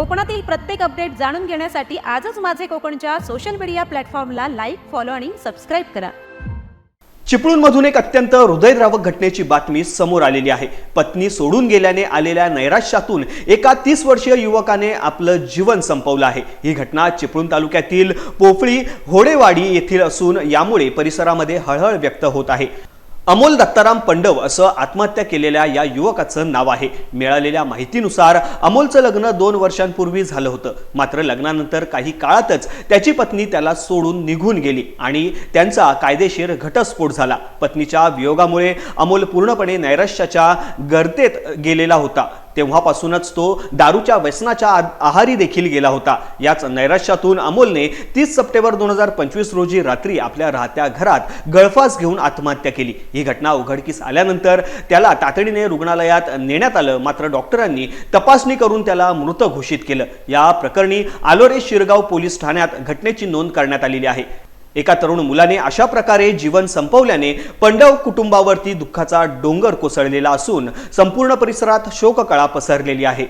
कोकणातील प्रत्येक अपडेट जाणून घेण्यासाठी आजच माझे कोकणच्या सोशल मीडिया प्लॅटफॉर्मला लाईक फॉलो आणि सबस्क्राईब करा. चिपळूणमधून एक अत्यंत हृदयद्रावक घटनेची बातमी समोर आलेली आहे. पत्नी सोडून गेल्याने आलेल्या नैराश्यातून एका तीस वर्षीय युवकाने आपलं जीवन संपवलं आहे. ही घटना चिपळूण तालुक्यातील पोफळी होडेवाडी येथील असून यामुळे परिसरामध्ये हळहळ व्यक्त होत आहे. अमोल दत्ताराम पंडव असं आत्महत्या केलेल्या या युवकाचं नाव आहे. मिळालेल्या माहितीनुसार अमोलचं लग्न दोन वर्षांपूर्वी झालं होतं. मात्र लग्नानंतर काही काळातच त्याची पत्नी त्याला सोडून निघून गेली आणि त्यांचा कायदेशीर घटस्फोट झाला. पत्नीच्या वियोगामुळे अमोल पूर्णपणे नैराश्याच्या गर्तेत गेलेला होता. तेव्हापासूनच तो दारूच्या व्यसनाच्या आहारी देखील गेला होता. याच नैराश्यातून अमोलने तीस सप्टेंबर दोन हजार पंचवीस रोजी रात्री आपल्या राहत्या घरात गळफास घेऊन आत्महत्या केली. ही घटना उघडकीस आल्यानंतर त्याला तातडीने रुग्णालयात नेण्यात आलं. मात्र डॉक्टरांनी तपासणी करून त्याला मृत घोषित केलं. या प्रकरणी आलोरे शिरगाव पोलीस ठाण्यात घटनेची नोंद करण्यात आलेली आहे. एका तरुण मुलाने अशा प्रकारे जीवन संपवल्याने पंडव कुटुंबावरती दुःखाचा डोंगर कोसळलेला असून संपूर्ण परिसरात शोककळा पसरलेली आहे.